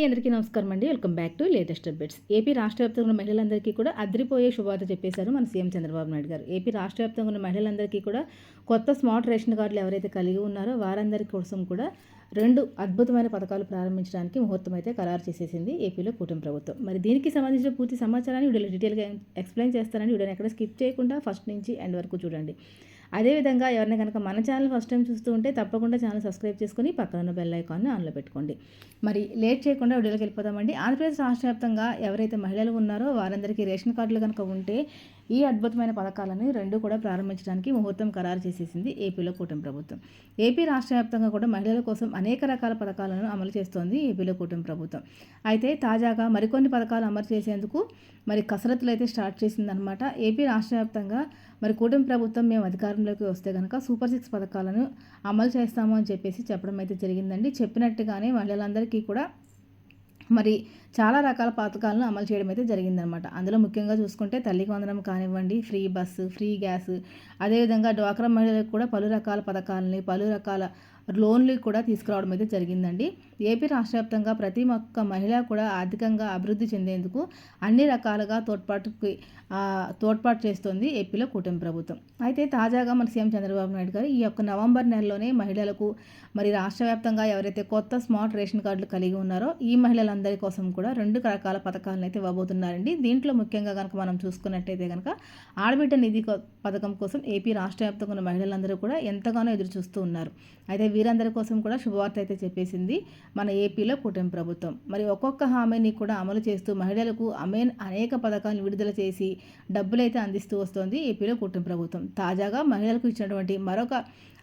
అండి అందరికీ నమస్కారం అండి. Welcome back to latest updates. AP రాష్ట్ర వ్యాప్తంగా ఉన్న మహిళలందరికీ కూడా అద్రిపోయే శుభవార్త చెప్పేశారు మన సీఎం చంద్రబాబు నాయుడు గారు. ఏపీ రాష్ట్ర వ్యాప్తంగా ఉన్న మహిళలందరికీ కూడా కొత్త స్మార్ట్ రేషన్ కార్డులు ఎవరైతే కలిగి ఉన్నారో వారందరి కోసం కూడా రెండు అద్భుతమైన పథకాలు ప్రారంభించడానికి ముహూర్తం అయితే ఖరారు చేసేసింది ఏపీలో కూటమి ప్రభుత్వం. మరి దీనికి సంబంధించిన పూర్తి సమాచారాన్ని వీడియోలో డీటెయిల్గా ఎక్స్ప్లెయిన్ చేస్తానని వీడియోని ఎక్కడ స్కిప్ చేయకుండా ఫస్ట్ నుంచి ఎండ్ వరకు చూడండి. అదేవిధంగా ఎవరైనా కనుక మన ఛానల్ ఫస్ట్ టైం చూస్తూ ఉంటే తప్పకుండా ఛానల్ సబ్స్క్రైబ్ చేసుకుని పక్కన ఉన్న బెల్ ఐకాన్ని ఆన్లో పెట్టుకోండి. మరి లేట్ చేయకుండా వీడియోకి వెళ్ళిపోదామండి. ఆంధ్రప్రదేశ్ రాష్ట్ర వ్యాప్తంగా ఎవరైతే మహిళలు ఉన్నారో వారందరికీ రేషన్ కార్డులు కనుక ఉంటే ఈ అద్భుతమైన పథకాలను రెండు కూడా ప్రారంభించడానికి ముహూర్తం ఖరారు చేసేసింది ఏపీలో కూటమి ప్రభుత్వం. ఏపీ రాష్ట్ర వ్యాప్తంగా కూడా మహిళల కోసం అనేక రకాల పథకాలను అమలు చేస్తోంది ఏపీలో కూటమి ప్రభుత్వం. అయితే తాజాగా మరికొన్ని పథకాలు అమలు చేసేందుకు మరి కసరత్తులు అయితే స్టార్ట్ చేసిందనమాట ఏపీ రాష్ట్ర వ్యాప్తంగా మరి కూటమి ప్రభుత్వం మేము అధికారంలోకి వస్తే కనుక సూపర్ సిక్స్ పథకాలను అమలు చేస్తాము అని చెప్పేసి చెప్పడం అయితే జరిగిందండి. చెప్పినట్టుగానే మహిళలందరికీ కూడా మరి చాలా రకాల పథకాలను అమలు చేయడం అయితే జరిగిందనమాట. అందులో ముఖ్యంగా చూసుకుంటే తల్లికి వందనం కానివ్వండి ఫ్రీ బస్సు ఫ్రీ గ్యాస్ అదేవిధంగా డ్వాక్రా మహిళలకు కూడా పలు రకాల పథకాలని పలు రకాల లోన్లు కూడా తీసుకురావడం అయితే జరిగిందండి. ఏపీ రాష్ట్ర వ్యాప్తంగా ప్రతి ఒక్క మహిళ కూడా ఆర్థికంగా అభివృద్ధి చెందేందుకు అన్ని రకాలుగా తోడ్పాటుకి తోడ్పాటు చేస్తోంది ఏపీలో కూటమి ప్రభుత్వం. అయితే తాజాగా మన సీఎం చంద్రబాబు నాయుడు గారు ఈ యొక్క నవంబర్ నెలలోనే మహిళలకు మరి రాష్ట్ర వ్యాప్తంగా ఎవరైతే కొత్త స్మార్ట్ రేషన్ కార్డులు కలిగి ఉన్నారో ఈ మహిళలందరి కోసం కూడా రెండు రకాల పథకాలను అయితే ఇవ్వబోతున్నారండి. దీంట్లో ముఖ్యంగా కనుక మనం చూసుకున్నట్టయితే కనుక ఆడబిడ్డ నిధి పథకం కోసం ఏపీ రాష్ట్ర వ్యాప్తంగా ఉన్న మహిళలందరూ కూడా ఎంతగానో ఎదురు చూస్తూ ఉన్నారు. అయితే వీరందరి కోసం కూడా శుభవార్త అయితే చెప్పేసింది మన ఏపీలో కూటమి ప్రభుత్వం. మరి ఒక్కొక్క హామీని కూడా అమలు చేస్తూ మహిళలకు అమెన్ అనేక పథకాలను విడుదల చేసి డబ్బులైతే అందిస్తూ వస్తోంది ఏపీలో కూటమి ప్రభుత్వం. తాజాగా మహిళలకు ఇచ్చినటువంటి మరొక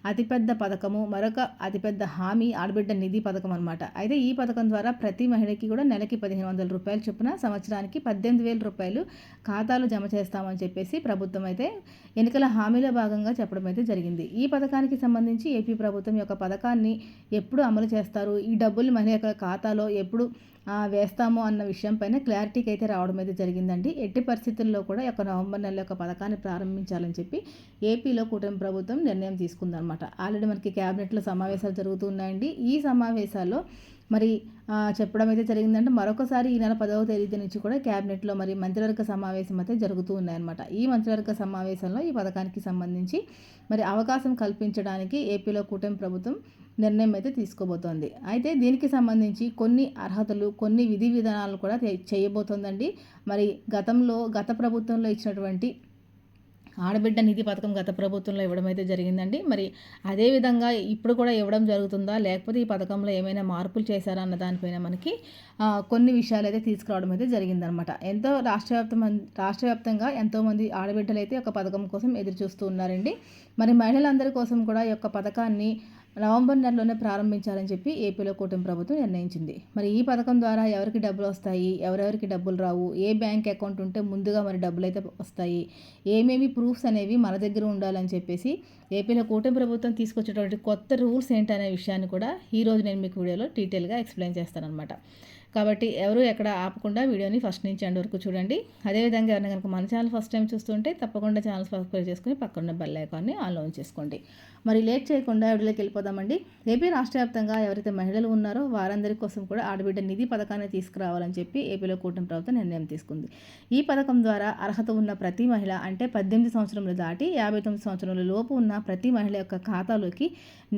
అతిపెద్ద పథకము మరొక అతిపెద్ద హామీ ఆడబిడ్డ నిధి పథకం అనమాట అయితే ఈ పథకం ద్వారా ప్రతి మహిళకి కూడా నెలకి పదిహేను వందల రూపాయలు చొప్పున సంవత్సరానికి పద్దెనిమిది వేల రూపాయలు ఖాతాలు జమ చేస్తామని చెప్పేసి ప్రభుత్వం అయితే ఎన్నికల హామీలో భాగంగా చెప్పడం అయితే జరిగింది. ఈ పథకానికి సంబంధించి ఏపీ ప్రభుత్వం యొక్క పథకాన్ని ఎప్పుడు అమలు చేస్తారు? ఈ డబ్బులు మహిళ ఖాతాలో ఎప్పుడు వేస్తాము అన్న విషయం పైన క్లారిటీకి అయితే రావడం అయితే జరిగిందండి. ఎట్టి పరిస్థితుల్లో కూడా యొక్క నవంబర్ నెల యొక్క పథకాన్ని ప్రారంభించాలని చెప్పి ఏపీలో కూటమి ప్రభుత్వం నిర్ణయం తీసుకుందనమాట ఆల్రెడీ మనకి క్యాబినెట్లో సమావేశాలు జరుగుతున్నాయండి. ఈ సమావేశాల్లో మరి చెప్పడం అయితే జరిగిందంటే మరొకసారి ఈ నెల పదవ తేదీ నుంచి కూడా క్యాబినెట్లో మరి మంత్రివర్గ సమావేశం అయితే జరుగుతూ ఉన్నాయన్నమాట. ఈ మంత్రివర్గ సమావేశంలో ఈ పథకానికి సంబంధించి మరి అవకాశం కల్పించడానికి ఏపీలో కూటమి ప్రభుత్వం నిర్ణయం అయితే తీసుకోబోతోంది. అయితే దీనికి సంబంధించి కొన్ని అర్హతలు కొన్ని విధి విధానాలు కూడా చేయబోతోందండి. మరి గతంలో గత ప్రభుత్వంలో ఇచ్చినటువంటి ఆడబిడ్డ నిధి పథకం గత ప్రభుత్వంలో ఇవ్వడం అయితే జరిగిందండి. మరి అదేవిధంగా ఇప్పుడు కూడా ఇవ్వడం జరుగుతుందా? లేకపోతే ఈ పథకంలో ఏమైనా మార్పులు చేశారా అన్న దానిపైన మనకి కొన్ని విషయాలు అయితే తీసుకురావడం అయితే జరిగిందనమాట ఎంతో రాష్ట్ర వ్యాప్తం రాష్ట్ర వ్యాప్తంగా ఎంతోమంది ఆడబిడ్డలు అయితే ఒక పథకం కోసం ఎదురు చూస్తూ ఉన్నారండి. మరి మహిళలందరి కోసం కూడా ఈ యొక్క పథకాన్ని నవంబర్ నెలలోనే ప్రారంభించాలని చెప్పి ఏపీలో కూటమి ప్రభుత్వం నిర్ణయించింది. మరి ఈ పథకం ద్వారా ఎవరికి డబ్బులు వస్తాయి? ఎవరెవరికి డబ్బులు రావు? ఏ బ్యాంక్ అకౌంట్ ఉంటే ముందుగా మరి డబ్బులు అయితే వస్తాయి? ఏమేమి ప్రూఫ్స్ అనేవి మన దగ్గర ఉండాలని చెప్పేసి ఏపీలో కూటమి ప్రభుత్వం తీసుకొచ్చేటువంటి కొత్త రూల్స్ ఏంటనే విషయాన్ని కూడా ఈరోజు నేను మీకు వీడియోలో డీటెయిల్గా ఎక్స్ప్లెయిన్ చేస్తానమాట కాబట్టి ఎవరు ఎక్కడ ఆపకుండా వీడియోని ఫస్ట్ నుంచి ఎండ్ వరకు చూడండి. అదేవిధంగా ఎవరైనా కనుక మన ఛానల్ ఫస్ట్ టైం చూస్తుంటే తప్పకుండా ఛానల్ సబ్స్క్రైబ్ చేసుకుని పక్కన బెల్ ఐకాన్ని ఆన్లో చేసుకోండి. మరి లేట్ చేయకుండా వీడియోకి వెళ్ళిపోదామండి. ఏపీ రాష్ట్ర వ్యాప్తంగా ఎవరైతే మహిళలు ఉన్నారో వారందరి కోసం కూడా ఆడబిడ్డ నిధి పథకాన్ని తీసుకురావాలని చెప్పి ఏపీలో కూటమి ప్రభుత్వం నిర్ణయం తీసుకుంది. ఈ పథకం ద్వారా అర్హత ఉన్న ప్రతి మహిళ అంటే పద్దెనిమిది సంవత్సరములు దాటి యాభై తొమ్మిది సంవత్సరముల లోపు ఉన్న ప్రతి మహిళ యొక్క ఖాతాలోకి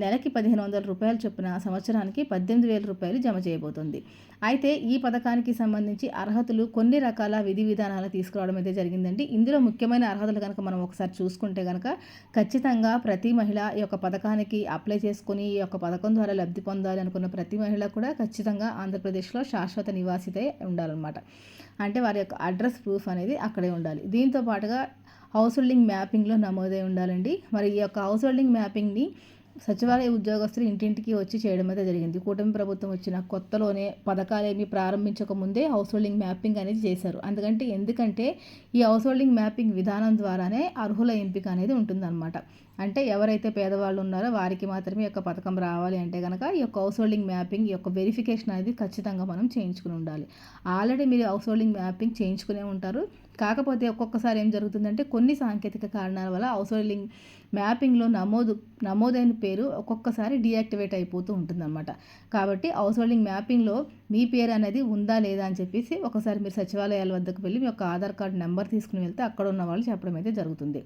నెలకి పదిహేను వందల రూపాయలు చొప్పున సంవత్సరానికి పద్దెనిమిది వేల రూపాయలు జమ చేయబోతుంది. అయితే ఈ పథకానికి సంబంధించి అర్హతలు కొన్ని రకాల విధి విధానాలు తీసుకురావడం అయితే జరిగిందండి. ఇందులో ముఖ్యమైన అర్హతలు కనుక మనం ఒకసారి చూసుకుంటే కనుక ఖచ్చితంగా ప్రతి మహిళ ఈ యొక్క పథకానికి అప్లై చేసుకుని ఈ యొక్క పథకం ద్వారా లబ్ధి పొందాలి అనుకున్న ప్రతి మహిళ కూడా ఖచ్చితంగా ఆంధ్రప్రదేశ్లో శాశ్వత నివాసితే ఉండాలన్నమాట. అంటే వారి యొక్క అడ్రస్ ప్రూఫ్ అనేది అక్కడే ఉండాలి. దీంతో పాటుగా హౌస్ హోల్డింగ్ మ్యాపింగ్లో నమోదై ఉండాలండి. మరి ఈ యొక్క హౌస్ హోల్డింగ్ మ్యాపింగ్ని సచివాలయ ఉద్యోగస్తులు ఇంటింటికి వచ్చి చేయడం అయితే జరిగింది. కూటమి ప్రభుత్వం వచ్చిన కొత్తలోనే పథకాలేమి ప్రారంభించక ముందే హౌస్ హోల్డింగ్ మ్యాపింగ్ అనేది చేశారు. అందుకంటే ఎందుకంటే ఈ హౌస్ హోల్డింగ్ మ్యాపింగ్ విధానం ద్వారానే అర్హుల ఎంపిక అనేది ఉంటుందన్నమాట. అంటే ఎవరైతే పేదవాళ్ళు ఉన్నారో వారికి మాత్రమే యొక్క పథకం రావాలి అంటే కనుక ఈ యొక్క హౌస్ హోల్డింగ్ మ్యాపింగ్ యొక్క వెరిఫికేషన్ అనేది ఖచ్చితంగా మనం చేయించుకుని ఉండాలి. ఆల్రెడీ మీరు హౌస్ హోల్డింగ్ మ్యాపింగ్ చేయించుకునే ఉంటారు. కాకపోతే ఒక్కొక్కసారి ఏం జరుగుతుందంటే కొన్ని సాంకేతిక కారణాల వల్ల హౌస్ హోల్డింగ్ మ్యాపింగ్లో నమోదు నమోదైన పేరు ఒక్కొక్కసారి డీయాక్టివేట్ అయిపోతూ ఉంటుందన్నమాట. కాబట్టి హౌస్ హోల్డింగ్ మ్యాపింగ్లో మీ పేరు అనేది ఉందా లేదా అని చెప్పేసి ఒకసారి మీరు సచివాలయాల వద్దకు వెళ్ళి మీ యొక్క ఆధార్ కార్డు నెంబర్ తీసుకుని వెళ్తే అక్కడ ఉన్న వాళ్ళు చెప్పడం అయితే జరుగుతుంది.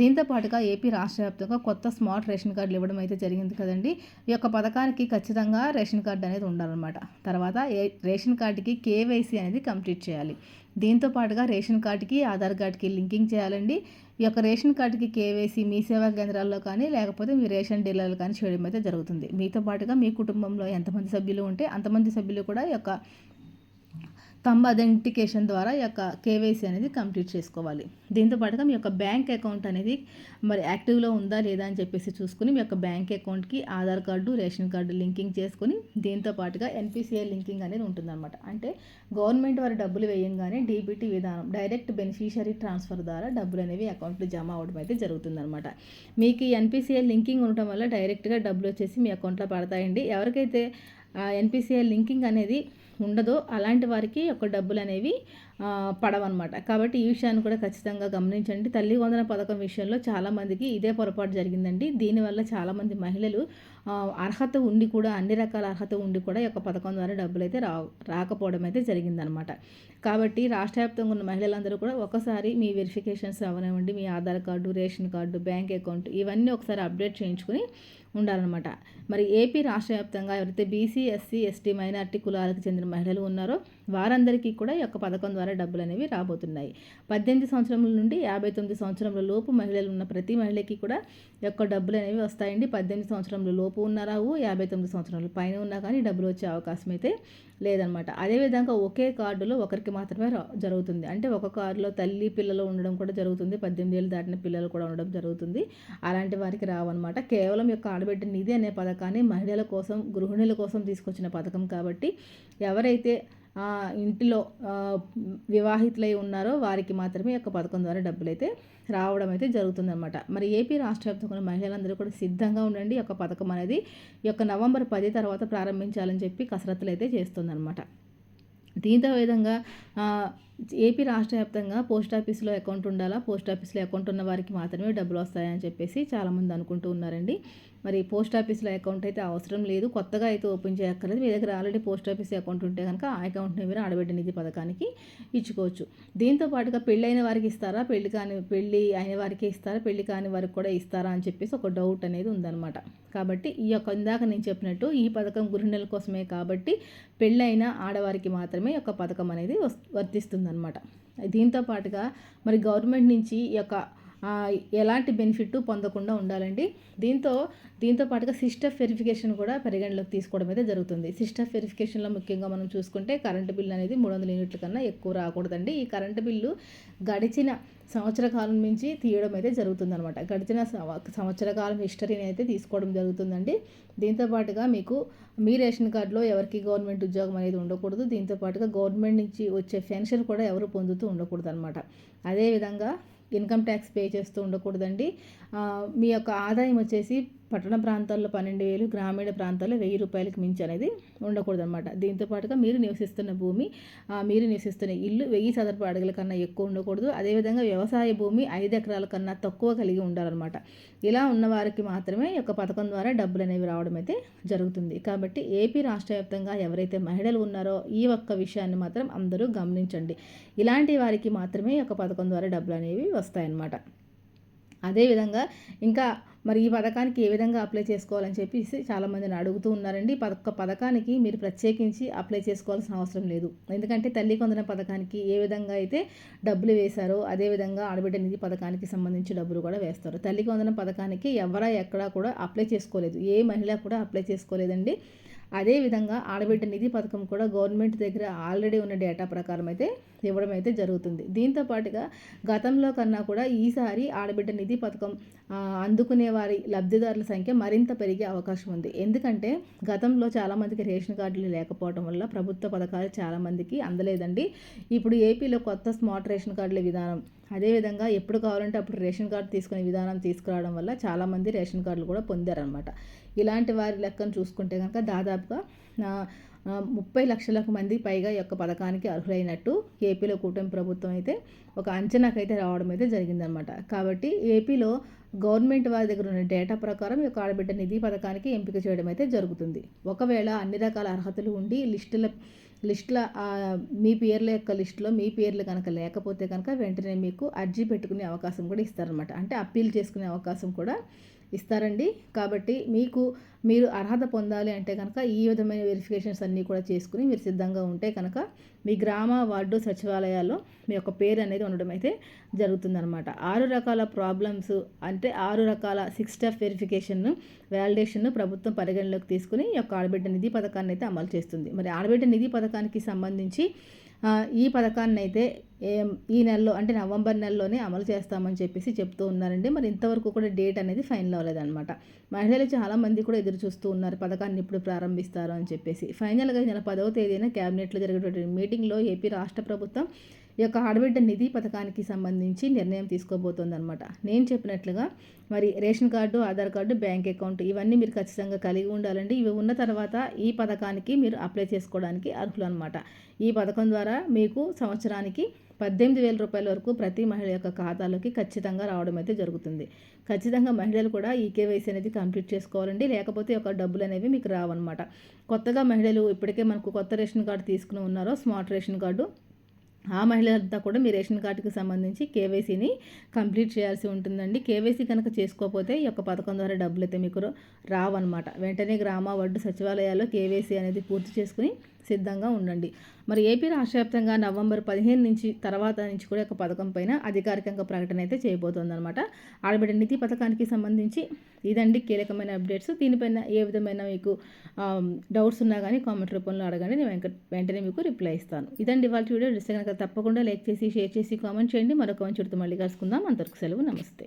దీంతో పాటుగా ఏపీ రాష్ట్ర వ్యాప్తంగా కొత్త స్మార్ట్ రేషన్ కార్డులు ఇవ్వడం అయితే జరిగింది కదండి. ఈ యొక్క పథకానికి ఖచ్చితంగా రేషన్ కార్డు అనేది ఉండాలన్నమాట. తర్వాత ఏ రేషన్ కార్డుకి కేవైసీ అనేది కంప్లీట్ చేయాలి. దీంతో పాటుగా రేషన్ కార్డుకి ఆధార్ కార్డుకి లింకింగ్ చేయాలండి. ఈ యొక్క రేషన్ కార్డుకి కేవైసీ మీ సేవా కేంద్రాల్లో కానీ లేకపోతే మీ రేషన్ డీలర్లు కానీ చేయడం అయితే జరుగుతుంది. మీతో పాటుగా మీ కుటుంబంలో ఎంతమంది సభ్యులు ఉంటే అంతమంది సభ్యులు కూడా ఈ యొక్క తంబ అథెంటికేషన్ ద్వారా ఈ యొక్క కేవైసీ అనేది కంప్లీట్ చేసుకోవాలి. దీంతో పాటుగా మీ యొక్క బ్యాంక్ అకౌంట్ అనేది మరి యాక్టివ్లో ఉందా లేదా అని చెప్పేసి చూసుకుని మీ యొక్క బ్యాంక్ అకౌంట్కి Aadhaar card ration card linking చేసుకుని దీంతో పాటుగా ఎన్పిసిఐ లింకింగ్ అనేది ఉంటుందన్నమాట. అంటే గవర్నమెంట్ వారు డబ్బులు వేయంగానే డీబీటీ విధానం డైరెక్ట్ బెనిఫిషియరీ ట్రాన్స్ఫర్ ద్వారా డబ్బులు అనేవి అకౌంట్లో జమ అవ్వడం అయితే జరుగుతుందన్నమాట. మీకు ఈ ఎన్పిసిఐ లింకింగ్ ఉండటం వల్ల డైరెక్ట్గా డబ్బులు వచ్చేసి మీ అకౌంట్లో పడతాయండి. ఎవరికైతే ఎన్పిసిఐ లింకింగ్ అనేది ఉండదో. అలాంటి వారికి ఒక డబ్బులు అనేవి పడవన్నమాట. కాబట్టి ఈ విషయాన్ని కూడా ఖచ్చితంగా గమనించండి. తల్లి వందన పథకం విషయంలో చాలామందికి ఇదే పొరపాటు జరిగిందండి. దీనివల్ల చాలామంది మహిళలు అర్హత ఉండి కూడా అన్ని రకాల అర్హత ఉండి కూడా ఈ యొక్క పథకం ద్వారా డబ్బులు అయితే రా రాకపోవడం అయితే జరిగిందనమాట కాబట్టి రాష్ట్ర వ్యాప్తంగా ఉన్న మహిళలందరూ కూడా ఒకసారి మీ వెరిఫికేషన్స్ అవనివ్వండి. మీ Aadhaar card ration card bank account ఇవన్నీ ఒకసారి అప్డేట్ చేయించుకుని ఉండాలన్నమాట. మరి ఏపీ రాష్ట్ర వ్యాప్తంగా ఎవరైతే బీసీ ఎస్సీ ఎస్టీ మైనార్టీ కులాలకు చెందిన మహిళలు ఉన్నారో వారందరికీ కూడా ఈ యొక్క పథకం ద్వారా డబ్బులు అనేవి రాబోతున్నాయి. పద్దెనిమిది సంవత్సరముల నుండి యాభై తొమ్మిది సంవత్సరముల లోపు మహిళలు ఉన్న ప్రతి మహిళకి కూడా యొక్క డబ్బులు అనేవి వస్తాయండి. పద్దెనిమిది సంవత్సరముల లోపు ఉన్నారావు యాభై తొమ్మిది సంవత్సరాల పైన ఉన్నా కానీ డబ్బులు వచ్చే అవకాశం అయితే లేదనమాట. అదేవిధంగా ఒకే కార్డులో ఒకరికి మాత్రమే జరుగుతుంది. అంటే ఒక కార్డులో తల్లి పిల్లలు ఉండడం కూడా జరుగుతుంది. పద్దెనిమిది ఏళ్ళు దాటిన పిల్లలు కూడా ఉండడం జరుగుతుంది. అలాంటి వారికి రావన్నమాట కేవలం యొక్క ఆడబిడ్డ నిధి అనే పథకాన్ని మహిళల కోసం గృహిణుల కోసం తీసుకొచ్చిన పథకం కాబట్టి ఎవరైతే ఇంటిలో వివాహితులై ఉన్నారో వారికి మాత్రమే యొక్క పథకం ద్వారా డబ్బులు అయితే రావడం అయితే జరుగుతుందన్నమాట. మరి ఏపీ రాష్ట్ర వ్యాప్తంగా మహిళలందరూ కూడా సిద్ధంగా ఉండండి. యొక్క పథకం అనేది ఈ యొక్క నవంబర్ పది తర్వాత ప్రారంభించాలని చెప్పి కసరత్తులు అయితే చేస్తుందన్నమాట. దీంతో విధంగా ఏపీ రాష్ట్ర వ్యాప్తంగా పోస్ట్ ఆఫీస్లో అకౌంట్ ఉండాలా? పోస్ట్ ఆఫీస్లో అకౌంట్ ఉన్న వారికి మాత్రమే డబ్బులు వస్తాయని చెప్పేసి చాలామంది అనుకుంటూ ఉన్నారండి. మరి పోస్ట్ ఆఫీస్లో అకౌంట్ అయితే అవసరం లేదు. కొత్తగా అయితే ఓపెన్ చేయక్కర్లేదు. మీ దగ్గర ఆల్రెడీ పోస్ట్ ఆఫీస్ అకౌంట్ ఉంటే కనుక ఆ అకౌంట్ని మీరు ఆడబిడ్డ నిధి పథకానికి ఇచ్చుకోవచ్చు. దీంతో పాటుగా పెళ్ళైన వారికి ఇస్తారా? పెళ్ళి కాని పెళ్ళి అయిన వారికి ఇస్తారా? పెళ్ళి కాని వారికి కూడా ఇస్తారా అని చెప్పేసి ఒక డౌట్ అనేది ఉందన్నమాట. కాబట్టి ఈ యొక్క ఇందాక నేను చెప్పినట్టు ఈ పథకం గృహిణుల కోసమే కాబట్టి పెళ్ళైన ఆడవారికి మాత్రమే ఒక పథకం అనేది వర్తిస్తుంది. వర్తిస్తుందన్నమాట దీంతో పాటుగా మరి గవర్నమెంట్ నుంచి ఈ యొక్క ఎలాంటి బెనిఫిట్ పొందకుండా ఉండాలండి. దీంతో దీంతో పాటుగా సిస్టమ్ వెరిఫికేషన్ కూడా పరిగణలోకి తీసుకోవడం అయితే జరుగుతుంది. సిస్టమ్ వెరిఫికేషన్లో ముఖ్యంగా మనం చూసుకుంటే కరెంటు బిల్లు అనేది మూడు వందల యూనిట్ల కన్నా ఎక్కువ రాకూడదండి. ఈ కరెంటు బిల్లు గడిచిన సంవత్సర కాలం నుంచి తీయడం అయితే జరుగుతుందనమాట గడిచిన సంవత్సర కాలం హిస్టరీని అయితే తీసుకోవడం జరుగుతుందండి. దీంతో పాటుగా మీకు మీ రేషన్ కార్డులో ఎవరికి గవర్నమెంట్ ఉద్యోగం అనేది ఉండకూడదు. దీంతో పాటుగా గవర్నమెంట్ నుంచి వచ్చే పెన్షన్ కూడా ఎవరు పొందుతూ ఉండకూడదు అనమాట అదేవిధంగా ఇన్కమ్ ట్యాక్స్ పే చేస్తూ ఉండకూడదండి. మీ యొక్క ఆదాయం వచ్చేసి పట్టణ ప్రాంతాల్లో పన్నెండు వేలు గ్రామీణ ప్రాంతాల్లో వెయ్యి రూపాయలకు మించి అనేది ఉండకూడదు అనమాట దీంతో పాటుగా మీరు నివసిస్తున్న భూమి మీరు నివసిస్తున్న ఇల్లు వెయ్యి చదరపు అడుగుల కన్నా ఎక్కువ ఉండకూడదు. అదేవిధంగా వ్యవసాయ భూమి ఐదు ఎకరాల కన్నా తక్కువ కలిగి ఉండాలన్నమాట. ఇలా ఉన్న వారికి మాత్రమే యొక్క పథకం ద్వారా డబ్బులు అనేవి రావడం అయితే జరుగుతుంది. కాబట్టి ఏపీ రాష్ట్ర వ్యాప్తంగా ఎవరైతే మహిళలు ఉన్నారో ఈ ఒక్క విషయాన్ని మాత్రం అందరూ గమనించండి. ఇలాంటి వారికి మాత్రమే యొక్క పథకం ద్వారా డబ్బులు అనేవి వస్తాయన్నమాట. అదేవిధంగా ఇంకా మరి ఈ పథకానికి ఏ విధంగా అప్లై చేసుకోవాలని చెప్పేసి చాలామందిని అడుగుతూ ఉన్నారండి. పథక పథకానికి మీరు ప్రత్యేకించి అప్లై చేసుకోవాల్సిన అవసరం లేదు. ఎందుకంటే తల్లి కొందన పథకానికి ఏ విధంగా అయితే డబ్బులు వేశారో అదేవిధంగా ఆడబిడ్డ నిధి పథకానికి సంబంధించి డబ్బులు కూడా వేస్తారు. తల్లి కొందన పథకానికి ఎవరా ఎక్కడా కూడా అప్లై చేసుకోలేదు. ఏ మహిళ కూడా అప్లై చేసుకోలేదండి. అదేవిధంగా ఆడబిడ్డ నిధి పథకం కూడా గవర్నమెంట్ దగ్గర ఆల్రెడీ ఉన్న డేటా ప్రకారం అయితే ఇవ్వడం అయితే జరుగుతుంది. దీంతో పాటుగా గతంలో కన్నా కూడా ఈసారి ఆడబిడ్డ నిధి పథకం అందుకునే వారి లబ్ధిదారుల సంఖ్య మరింత పెరిగే అవకాశం ఉంది. ఎందుకంటే గతంలో చాలామందికి రేషన్ కార్డులు లేకపోవడం వల్ల ప్రభుత్వ పథకాలు చాలామందికి అందలేదండి. ఇప్పుడు ఏపీలో కొత్త స్మార్ట్ రేషన్ కార్డుల విధానం అదేవిధంగా ఎప్పుడు కావాలంటే అప్పుడు రేషన్ కార్డు తీసుకునే విధానం తీసుకురావడం వల్ల చాలామంది రేషన్ కార్డులు కూడా పొందారనమాట ఇలాంటి వారి లెక్కను చూసుకుంటే కనుక దాదాపుగా ముప్పై లక్షలకు మంది పైగా ఈ యొక్క పథకానికి అర్హులైనట్టు ఏపీలో కూటమి ప్రభుత్వం అయితే ఒక అంచనాకైతే రావడం అయితే జరిగిందనమాట కాబట్టి ఏపీలో గవర్నమెంట్ వారి దగ్గర ఉన్న డేటా ప్రకారం ఈ యొక్క ఆడబిడ్డ నిధి పథకానికి ఎంపిక చేయడం అయితే జరుగుతుంది. ఒకవేళ అన్ని రకాల అర్హతలు ఉండి లిస్టుల లిస్టుల మీ పేర్ల యొక్క లిస్టులో మీ పేర్లు కనుక లేకపోతే కనుక వెంటనే మీకు అర్జీ పెట్టుకునే అవకాశం కూడా ఇస్తారనమాట అంటే అప్పీల్ చేసుకునే అవకాశం కూడా ఇస్తారండి. కాబట్టి మీకు మీరు అర్హత పొందాలి అంటే కనుక ఈ విధమైన వెరిఫికేషన్స్ అన్నీ కూడా చేసుకుని మీరు సిద్ధంగా ఉంటే కనుక మీ గ్రామ వార్డు సచివాలయాల్లో మీ యొక్క పేరు అనేది ఉండడం అయితే జరుగుతుందన్నమాట. ఆరు రకాల ప్రాబ్లమ్స్ అంటే ఆరు రకాల సిక్స్ స్టెప్ వెరిఫికేషన్ను వ్యాలిడేషన్ను ప్రభుత్వం పరిగణలోకి తీసుకుని ఈ యొక్క ఆడబిడ్డ నిధి పథకాన్ని అయితే అమలు చేస్తుంది. మరి ఆడబిడ్డ నిధి పథకానికి సంబంధించి ఈ పథకాన్ని అయితే ఏం ఈ నెలలో అంటే నవంబర్ నెలలోనే అమలు చేస్తామని చెప్పేసి చెప్తూ ఉన్నారండి. మరి ఇంతవరకు కూడా డేట్ అనేది ఫైనల్ అవ్వలేదన్నమాట. మహిళలు చాలామంది కూడా ఎదురు చూస్తూ ఉన్నారు పథకాన్ని ఇప్పుడు ప్రారంభిస్తారు అని చెప్పేసి. ఫైనల్గా నెల పదవ తేదీన క్యాబినెట్లో జరిగేటువంటి మీటింగ్లో ఏపీ రాష్ట్ర ప్రభుత్వం ఈ యొక్క ఆడబిడ్డ నిధి పథకానికి సంబంధించి నిర్ణయం తీసుకోబోతోందనమాట నేను చెప్పినట్లుగా మరి ration card Aadhaar card bank account ఇవన్నీ మీరు ఖచ్చితంగా కలిగి ఉండాలండి. ఇవి ఉన్న తర్వాత ఈ పథకానికి మీరు అప్లై చేసుకోవడానికి అర్హులు అనమాట ఈ పథకం ద్వారా మీకు సంవత్సరానికి పద్దెనిమిది వేల రూపాయల వరకు ప్రతి మహిళ యొక్క ఖాతాలోకి ఖచ్చితంగా రావడం అయితే జరుగుతుంది. ఖచ్చితంగా మహిళలు కూడా ఈ కేవైసీ అనేది కంప్లీట్ చేసుకోవాలండి. లేకపోతే ఒక డబ్బులు అనేవి మీకు రావన్నమాట. కొత్తగా మహిళలు ఇప్పటికే మనకు కొత్త రేషన్ కార్డు తీసుకుని ఉన్నారో స్మార్ట్ రేషన్ కార్డు ఆ మహిళలంతా కూడా మీ రేషన్ కార్డుకి సంబంధించి కేవైసీని కంప్లీట్ చేయాల్సి ఉంటుందండి. కేవైసీ కనుక చేసుకోకపోతే ఈ యొక్క పథకం ద్వారా డబ్బులు అయితే మీకు రావన్నమాట. వెంటనే గ్రామ వడ్డు సచివాలయాల్లో కేవైసీ అనేది పూర్తి చేసుకుని సిద్ధంగా ఉండండి. మరి ఏపీ రాష్ట్ర వ్యాప్తంగా నవంబర్ పదిహేను నుంచి తర్వాత నుంచి కూడా ఒక పథకం పైన అధికారికంగా ప్రకటన అయితే చేయబోతోందనమాట ఆడబిడ్డ నిధి పథకానికి సంబంధించి ఇదండి కీలకమైన అప్డేట్స్. దీనిపైన ఏ విధమైన మీకు డౌట్స్ ఉన్నా కానీ కామెంట్ రూపంలో అడగండి. నేను వెంక వెంటనే మీకు రిప్లై ఇస్తాను. ఇదండి వాళ్ళ వీడియో. డిస్తే కనుక తప్పకుండా లైక్ చేసి షేర్ చేసి కామెంట్ చేయండి. మరొక మంచి మళ్ళీ కలుసుకుందాం. అంతవరకు సెలవు. నమస్తే.